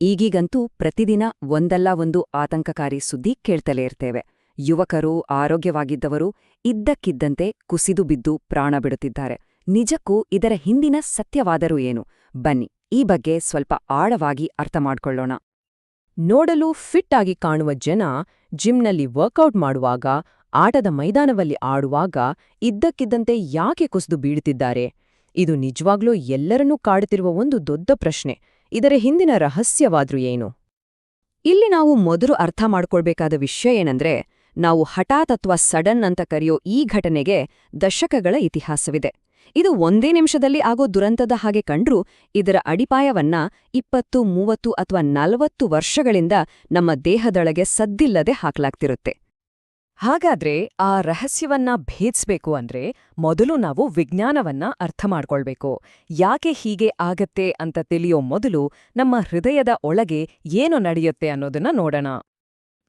ಈಗೀಗಂತೂ ಪ್ರತಿದಿನ ಒಂದಲ್ಲ ಒಂದು ಆತಂಕಕಾರಿ ಸುದ್ದಿ ಕೇಳ್ತಲೇ ಇರ್ತೇವೆ. ಯುವಕರು, ಆರೋಗ್ಯವಾಗಿದ್ದವರು ಇದ್ದಕ್ಕಿದ್ದಂತೆ ಕುಸಿದು ಬಿದ್ದು ಪ್ರಾಣ ಬಿಡುತ್ತಿದ್ದಾರೆ. ನಿಜಕ್ಕೂ ಇದರ ಹಿಂದಿನ ಸತ್ಯವಾದರೂ ಏನು? ಬನ್ನಿ, ಈ ಬಗ್ಗೆ ಸ್ವಲ್ಪ ಆಳವಾಗಿ ಅರ್ಥ ಮಾಡ್ಕೊಳ್ಳೋಣ. ನೋಡಲು ಫಿಟ್ ಆಗಿ ಕಾಣುವ ಜನ ಜಿಮ್ನಲ್ಲಿ ವರ್ಕೌಟ್ ಮಾಡುವಾಗ, ಆಟದ ಮೈದಾನದಲ್ಲಿ ಆಡುವಾಗ ಇದ್ದಕ್ಕಿದ್ದಂತೆ ಯಾಕೆ ಕುಸಿದು ಬೀಳುತ್ತಿದ್ದಾರೆ? ಇದು ನಿಜವಾಗ್ಲೂ ಎಲ್ಲರನ್ನೂ ಕಾಡುತ್ತಿರುವ ಒಂದು ದೊಡ್ಡ ಪ್ರಶ್ನೆ. ಇದರ ಹಿಂದಿನ ರಹಸ್ಯವಾದ್ರೂ ಏನು? ಇಲ್ಲಿ ನಾವು ಮೊದಲು ಅರ್ಥ ಮಾಡ್ಕೊಳ್ಬೇಕಾದ ವಿಷಯ ಏನಂದ್ರೆ, ನಾವು ಹಠಾತ್ ಅಥವಾ ಸಡನ್ ಅಂತ ಕರೆಯೋ ಈ ಘಟನೆಗೆ ದಶಕಗಳ ಇತಿಹಾಸವಿದೆ. ಇದು ಒಂದೇ ನಿಮಿಷದಲ್ಲಿ ಆಗೋ ದುರಂತದ ಹಾಗೆ ಕಂಡ್ರೂ ಇದರ ಅಡಿಪಾಯವನ್ನ ಇಪ್ಪತ್ತು, ಮೂವತ್ತು ಅಥವಾ ನಲವತ್ತು ವರ್ಷಗಳಿಂದ ನಮ್ಮ ದೇಹದೊಳಗೆ ಸದ್ದಿಲ್ಲದೆ ಹಾಕ್ಲಾಗ್ತಿರುತ್ತೆ. ಹಾಗಾದ್ರೆ ಆ ರಹಸ್ಯವನ್ನ ಭೇದಿಸ್ಬೇಕು ಅಂದ್ರೆ ಮೊದಲು ನಾವು ವಿಜ್ಞಾನವನ್ನ ಅರ್ಥ ಮಾಡ್ಕೊಳ್ಬೇಕು. ಯಾಕೆ ಹೀಗೆ ಆಗತ್ತೆ ಅಂತ ತಿಳಿಯೋ ಮೊದಲು ನಮ್ಮ ಹೃದಯದ ಒಳಗೆ ಏನು ನಡೆಯುತ್ತೆ ಅನ್ನೋದನ್ನ ನೋಡೋಣ.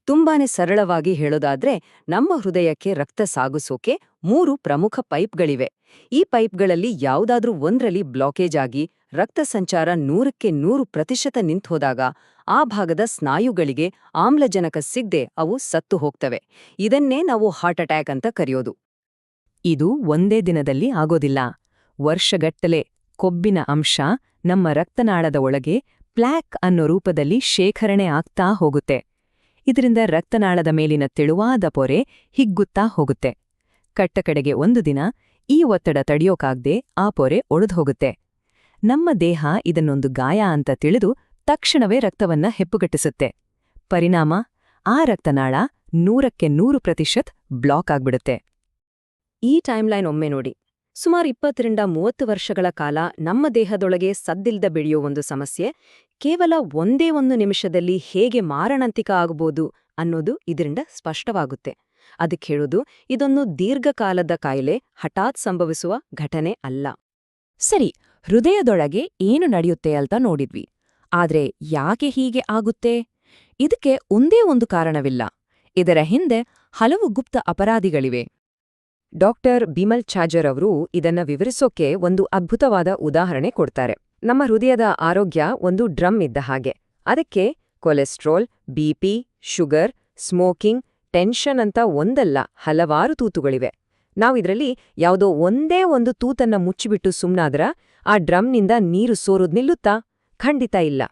ತುಂಬಾನೇ ಸರಳವಾಗಿ ಹೇಳೋದಾದ್ರೆ ನಮ್ಮ ಹೃದಯಕ್ಕೆ ರಕ್ತ ಸಾಗಿಸೋಕೆ ಮೂರು ಪ್ರಮುಖ ಪೈಪ್ಗಳಿವೆ. ಈ ಪೈಪ್ಗಳಲ್ಲಿ ಯಾವುದಾದ್ರೂ ಒಂದ್ರಲ್ಲಿ ಬ್ಲಾಕೇಜ್ ಆಗಿ ರಕ್ತ ಸಂಚಾರ ನೂರಕ್ಕೆ ನೂರು ಪ್ರತಿಶತ ನಿಂತೋದಾಗ ಆ ಭಾಗದ ಸ್ನಾಯುಗಳಿಗೆ ಆಮ್ಲಜನಕ ಸಿಗ್ದೆ ಅವು ಸತ್ತು ಹೋಗ್ತವೆ. ಇದನ್ನೇ ನಾವು ಹಾರ್ಟ್ ಅಟ್ಯಾಕ್ ಅಂತ ಕರೆಯೋದು. ಇದು ಒಂದೇ ದಿನದಲ್ಲಿ ಆಗೋದಿಲ್ಲ. ವರ್ಷಗಟ್ಟಲೆ ಕೊಬ್ಬಿನ ಅಂಶ ನಮ್ಮ ರಕ್ತನಾಳದ ಒಳಗೆ ಪ್ಲ್ಯಾಕ್ ಅನ್ನೋ ರೂಪದಲ್ಲಿ ಶೇಖರಣೆ ಆಗ್ತಾ ಹೋಗುತ್ತೆ. ಇದರಿಂದ ರಕ್ತನಾಳದ ಮೇಲಿನ ತೆಳುವಾದ ಪೊರೆ ಹಿಗ್ಗುತ್ತಾ ಹೋಗುತ್ತೆ. ಕಟ್ಟಕಡೆಗೆ ಒಂದು ದಿನ ಈ ಒತ್ತಡ ತಡೆಯೋಕಾಗ್ದೆ ಆ ಪೊರೆ ಒಡೆದ್ಹೋಗುತ್ತೆ. ನಮ್ಮ ದೇಹ ಇದನ್ನೊಂದು ಗಾಯ ಅಂತ ತಿಳಿದು ತಕ್ಷಣವೇ ರಕ್ತವನ್ನ ಹೆಪ್ಪುಗಟ್ಟಿಸುತ್ತೆ. ಪರಿಣಾಮ, ಆ ರಕ್ತನಾಳ ನೂರಕ್ಕೆ ನೂರು ಪ್ರತಿಶತ್ ಬ್ಲಾಕ್ ಆಗ್ಬಿಡುತ್ತೆ. ಈ ಟೈಮ್ಲೈನ್ ಒಮ್ಮೆ ನೋಡಿ. ಸುಮಾರು ಇಪ್ಪತ್ತರಿಂದ ಮೂವತ್ತು ವರ್ಷಗಳ ಕಾಲ ನಮ್ಮ ದೇಹದೊಳಗೆ ಸದ್ದಿಲ್ದ ಬೆಳೆಯೋ ಒಂದು ಸಮಸ್ಯೆ, ಕೇವಲ ಒಂದೇ ಒಂದು ನಿಮಿಷದಲ್ಲಿ ಹೇಗೆ ಮಾರಣಾಂತಿಕ ಆಗಬಹುದು ಅನ್ನೋದು ಇದರಿಂದ ಸ್ಪಷ್ಟವಾಗುತ್ತೆ. ಅದಕ್ಕೆ ಹೇಳೋದು, ಇದೊಂದು ದೀರ್ಘಕಾಲದ ಕಾಯಿಲೆ, ಹಠಾತ್ ಸಂಭವಿಸುವ ಘಟನೆ ಅಲ್ಲ. ಸರಿ, ಹೃದಯದೊಳಗೆ ಏನು ನಡೆಯುತ್ತೆ ಅಂತ ನೋಡಿದ್ವಿ. ಆದ್ರೆ ಯಾಕೆ ಹೀಗೆ ಆಗುತ್ತೆ? ಇದಕ್ಕೆ ಒಂದೇ ಒಂದು ಕಾರಣವಿಲ್ಲ. ಇದರ ಹಿಂದೆ ಹಲವು ಗುಪ್ತ ಅಪರಾಧಿಗಳಿವೆ. ಡಾಕ್ಟರ್ ಬಿಮಲ್ ಚಾಜರ್ ಅವರು ಇದನ್ನ ವಿವರಿಸೋಕೆ ಒಂದು ಅದ್ಭುತವಾದ ಉದಾಹರಣೆ ಕೊಡ್ತಾರೆ. ನಮ್ಮ ಹೃದಯದ ಆರೋಗ್ಯ ಒಂದು ಡ್ರಮ್ ಇದ್ದ ಹಾಗೆ. ಅದಕ್ಕೆ cholesterol BP sugar, smoking, tension ಅಂತ ಒಂದಲ್ಲ, ಹಲವಾರು ತೂತುಗಳಿವೆ. ನಾವಿದ್ರಲ್ಲಿ ಯಾವುದೋ ಒಂದೇ ಒಂದು ತೂತನ್ನ ಮುಚ್ಚಿಬಿಟ್ಟು ಸುಮ್ನಾದ್ರ ಆ ಡ್ರಮ್ನಿಂದ ನೀರು ಸೋರೋದ್ ನಿಲ್ಲುತ್ತಾ? ಖಂಡಿತ ಇಲ್ಲ.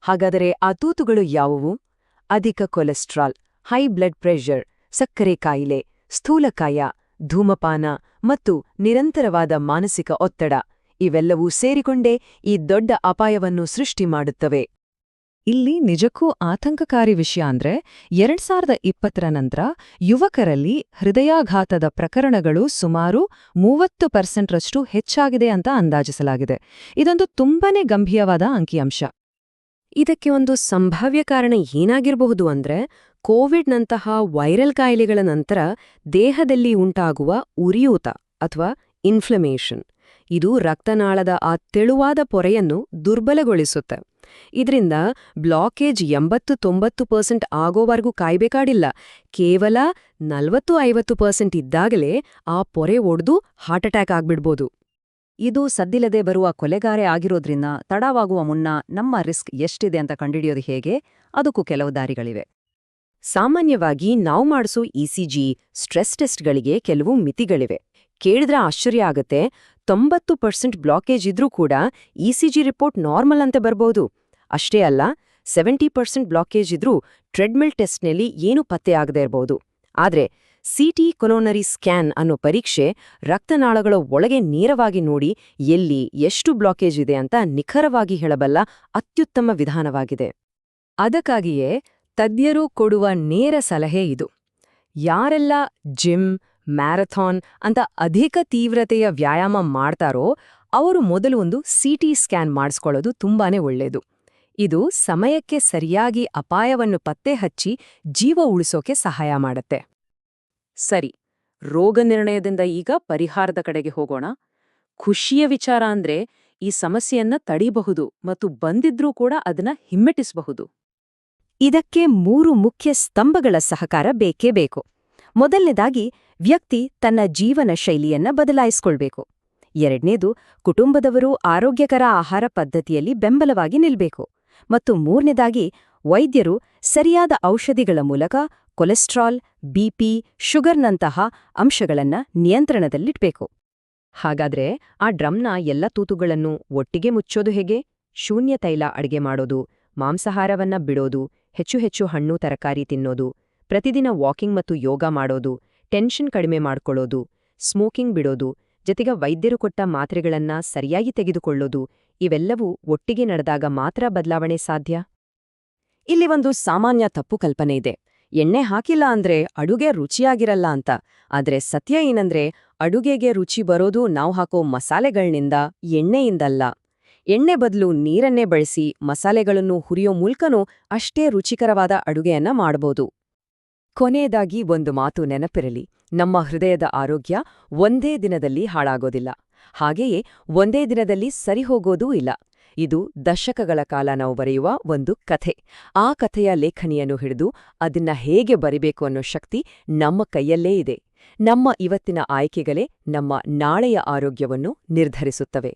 ಹಾಗಾದರೆ ಆ ತೂತುಗಳು ಯಾವುವು? ಅಧಿಕ ಕೊಲೆಸ್ಟ್ರಾಲ್, ಹೈ ಬ್ಲಡ್ ಪ್ರೆಷರ್, ಸಕ್ಕರೆ ಕಾಯಿಲೆ ಸ್ಥೂಲಕಾಯ, ಧೂಮಪಾನ ಮತ್ತು ನಿರಂತರವಾದ ಮಾನಸಿಕ ಒತ್ತಡ ಇವೆಲ್ಲವೂ ಸೇರಿಕೊಂಡೇ ಈ ದೊಡ್ಡ ಅಪಾಯವನ್ನು ಸೃಷ್ಟಿ ಮಾಡುತ್ತವೆ. ಇಲ್ಲಿ ನಿಜಕ್ಕೂ ಆತಂಕಕಾರಿ ವಿಷಯ ಅಂದ್ರೆ ಎರಡ್ ಸಾವಿರದ ಇಪ್ಪತ್ತರ ನಂತರ ಯುವಕರಲ್ಲಿ ಹೃದಯಾಘಾತದ ಪ್ರಕರಣಗಳು ಸುಮಾರು ಮೂವತ್ತು ಪರ್ಸೆಂಟ್ರಷ್ಟು ಹೆಚ್ಚಾಗಿದೆ ಅಂತ ಅಂದಾಜಿಸಲಾಗಿದೆ. ಇದೊಂದು ತುಂಬಾನೇ ಗಂಭೀರವಾದ ಅಂಕಿಅಂಶ. ಇದಕ್ಕೆ ಒಂದು ಸಂಭಾವ್ಯ ಕಾರಣ ಏನಾಗಿರಬಹುದು ಅಂದ್ರೆ ಕೋವಿಡ್ನಂತಹ ವೈರಲ್ ಕಾಯಿಲೆಗಳ ನಂತರ ದೇಹದಲ್ಲಿ ಉಂಟಾಗುವ ಉರಿಯೂತ ಅಥವಾ ಇನ್ಫ್ಲಮೇಷನ್ ಇದು ರಕ್ತನಾಳದ ಆ ತೆಳುವಾದ ಪೊರೆಯನ್ನು ದುರ್ಬಲಗೊಳಿಸುತ್ತೆ. ಇದರಿಂದ ಬ್ಲಾಕೇಜ್ ಎಂಬತ್ತು ತೊಂಬತ್ತು ಪರ್ಸೆಂಟ್ ಆಗೋವರೆಗೂ ಕಾಯ್ಬೇಕಾಡಿಲ್ಲ. ಕೇವಲ ನಲವತ್ತು ಐವತ್ತು ಪರ್ಸೆಂಟ್ ಇದ್ದಾಗಲೇ ಆ ಪೊರೆ ಒಡೆದು ಹಾರ್ಟ್ ಅಟ್ಯಾಕ್ ಆಗ್ಬಿಡ್ಬೋದು. ಇದು ಸದ್ದಿಲ್ಲದೆ ಬರುವ ಕೊಲೆಗಾರೆ ಆಗಿರೋದ್ರಿಂದ ತಡವಾಗುವ ಮುನ್ನ ನಮ್ಮ ರಿಸ್ಕ್ ಎಷ್ಟಿದೆ ಅಂತ ಕಂಡುಹಿಡಿಯೋದು ಹೇಗೆ? ಅದಕ್ಕೂ ಕೆಲವು ದಾರಿಗಳಿವೆ. ಸಾಮಾನ್ಯವಾಗಿ ನಾವು ಮಾಡಿಸೋ ಇಸಿಜಿ ಸ್ಟ್ರೆಸ್ ಟೆಸ್ಟ್ಗಳಿಗೆ ಕೆಲವು ಮಿತಿಗಳಿವೆ. ಕೇಳಿದ್ರೆ ಆಶ್ಚರ್ಯ ಆಗುತ್ತೆ. ತೊಂಬತ್ತು ಪರ್ಸೆಂಟ್ ಬ್ಲಾಕೇಜ್ ಇದ್ರೂ ಕೂಡ ಇಸಿಜಿ ರಿಪೋರ್ಟ್ ನಾರ್ಮಲ್ ಅಂತ ಬರ್ಬೋದು. ಅಷ್ಟೇ ಅಲ್ಲ, ಸೆವೆಂಟಿ ಪರ್ಸೆಂಟ್ ಬ್ಲಾಕೇಜ್ ಇದ್ರೂ ಟ್ರೆಡ್ಮಿಲ್ ಟೆಸ್ಟ್ನಲ್ಲಿ ಏನೂ ಪತ್ತೆ ಆಗದೇ ಇರಬಹುದು ಆದ್ರೆ ಸಿಟಿ ಕೊಲೋನರಿ ಸ್ಕ್ಯಾನ್ ಅನ್ನೋ ಪರೀಕ್ಷೆ ರಕ್ತನಾಳಗಳ ಒಳಗೆ ನೇರವಾಗಿ ನೋಡಿ ಎಲ್ಲಿ ಎಷ್ಟು ಬ್ಲಾಕೇಜ್ ಇದೆ ಅಂತ ನಿಖರವಾಗಿ ಹೇಳಬಲ್ಲ ಅತ್ಯುತ್ತಮ ವಿಧಾನವಾಗಿದೆ. ಅದಕ್ಕಾಗಿಯೇ ತಜ್ಞರು ಕೊಡುವ ನೇರ ಸಲಹೆ ಇದು. ಯಾರೆಲ್ಲ ಜಿಮ್, ಮ್ಯಾರಥಾನ್ ಅಂತ ಅಧಿಕ ತೀವ್ರತೆಯ ವ್ಯಾಯಾಮ ಮಾಡ್ತಾರೋ ಅವರು ಮೊದಲು ಒಂದು ಸಿಟಿ ಸ್ಕ್ಯಾನ್ ಮಾಡಿಸ್ಕೊಳ್ಳೋದು ತುಂಬಾನೇ ಒಳ್ಳೆಯದು ಇದು ಸಮಯಕ್ಕೆ ಸರಿಯಾಗಿ ಅಪಾಯವನ್ನು ಪತ್ತೆ ಹಚ್ಚಿ ಜೀವ ಉಳಿಸೋಕೆ ಸಹಾಯ ಮಾಡುತ್ತೆ. ಸರಿ, ರೋಗ ನಿರ್ಣಯದಿಂದ ಈಗ ಪರಿಹಾರದ ಕಡೆಗೆ ಹೋಗೋಣ. ಖುಷಿಯ ವಿಚಾರ ಅಂದ್ರೆ ಈ ಸಮಸ್ಯೆಯನ್ನ ತಡೀಬಹುದು ಮತ್ತು ಬಂದಿದ್ರೂ ಕೂಡ ಅದನ್ನ ಹಿಮ್ಮೆಟ್ಟಿಸಬಹುದು. ಇದಕ್ಕೆ ಮೂರು ಮುಖ್ಯ ಸ್ತಂಭಗಳ ಸಹಕಾರ ಬೇಕೇ ಬೇಕು. ಮೊದಲನೇದಾಗಿ, ವ್ಯಕ್ತಿ ತನ್ನ ಜೀವನ ಶೈಲಿಯನ್ನ ಬದಲಾಯಿಸಿಕೊಳ್ಬೇಕು. ಎರಡನೇದು, ಕುಟುಂಬದವರು ಆರೋಗ್ಯಕರ ಆಹಾರ ಪದ್ಧತಿಯಲ್ಲಿ ಬೆಂಬಲವಾಗಿ ನಿಲ್ಬೇಕು. ಮತ್ತು ಮೂರನೇದಾಗಿ, ವೈದ್ಯರು ಸರಿಯಾದ ಔಷಧಿಗಳ ಮೂಲಕ ಕೊಲೆಸ್ಟ್ರಾಲ್ ಬಿಪಿ ಶುಗರ್ನಂತಹ ಅಂಶಗಳನ್ನ ನಿಯಂತ್ರಣದಲ್ಲಿಡ್ಬೇಕು ಹಾಗಾದ್ರೆ ಆ ಡ್ರಮ್ನ ಎಲ್ಲ ತೂತುಗಳನ್ನು ಒಟ್ಟಿಗೆ ಮುಚ್ಚೋದು ಹೇಗೆ? ಶೂನ್ಯ ತೈಲ ಅಡುಗೆ ಮಾಡೋದು, ಮಾಂಸಾಹಾರವನ್ನ ಬಿಡೋದು ಹೆಚ್ಚು ಹೆಚ್ಚು ಹಣ್ಣು, ತರಕಾರಿ ತಿನ್ನೋದು, ಪ್ರತಿದಿನ ವಾಕಿಂಗ್ ಮತ್ತು ಯೋಗ ಮಾಡೋದು, ಟೆನ್ಷನ್ ಕಡಿಮೆ ಮಾಡ್ಕೊಳ್ಳೋದು, ಸ್ಮೋಕಿಂಗ್ ಬಿಡೋದು, ಜೊತೆಗೆ ವೈದ್ಯರು ಕೊಟ್ಟ ಮಾತ್ರೆಗಳನ್ನ ಸರಿಯಾಗಿ ತೆಗೆದುಕೊಳ್ಳೋದು, ಇವೆಲ್ಲವೂ ಒಟ್ಟಿಗೆ ನಡೆದಾಗ ಮಾತ್ರ ಬದಲಾವಣೆ ಸಾಧ್ಯ? ಇಲ್ಲಿ ಒಂದು ಸಾಮಾನ್ಯ ತಪ್ಪು ಕಲ್ಪನೆ ಇದೆ. ಎಣ್ಣೆ ಹಾಕಿಲ್ಲ ಅಂದ್ರೆ ಅಡುಗೆ ರುಚಿಯಾಗಿರಲ್ಲ ಅಂತ. ಆದ್ರೆ ಸತ್ಯ ಏನಂದ್ರೆ, ಅಡುಗೆಗೆ ರುಚಿ ಬರೋದು ನಾವು ಹಾಕೋ ಮಸಾಲೆಗಳ್ನಿಂದ ಎಣ್ಣೆಯಿಂದಲ್ಲ. ಎಣ್ಣೆ ಬದಲು ನೀರನ್ನೇ ಬಳಸಿ ಮಸಾಲೆಗಳನ್ನು ಹುರಿಯೋ ಮೂಲಕನೂ ಅಷ್ಟೇ ರುಚಿಕರವಾದ ಅಡುಗೆಯನ್ನ ಮಾಡಬಹುದು ಕೊನೆಯದಾಗಿ ಒಂದು ಮಾತು ನೆನಪಿರಲಿ. ನಮ್ಮ ಹೃದಯದ ಆರೋಗ್ಯ ಒಂದೇ ದಿನದಲ್ಲಿ ಹಾಳಾಗೋದಿಲ್ಲ. ಹಾಗೆಯೇ ಒಂದೇ ದಿನದಲ್ಲಿ ಸರಿಹೋಗೋದೂ ಇಲ್ಲ. ಇದು ದಶಕಗಳ ಕಾಲ ನಾವು ಬರೆಯುವ ಒಂದು ಕಥೆ. ಆ ಕಥೆಯ ಲೇಖನಿಯನ್ನು ಹಿಡಿದು ಅದನ್ನ ಹೇಗೆ ಬರಿಬೇಕು ಅನ್ನೋ ಶಕ್ತಿ ನಮ್ಮ ಕೈಯಲ್ಲೇ ಇದೆ. ನಮ್ಮ ಇವತ್ತಿನ ಆಯ್ಕೆಗಳೇ ನಮ್ಮ ನಾಳೆಯ ಆರೋಗ್ಯವನ್ನು ನಿರ್ಧರಿಸುತ್ತವೆ.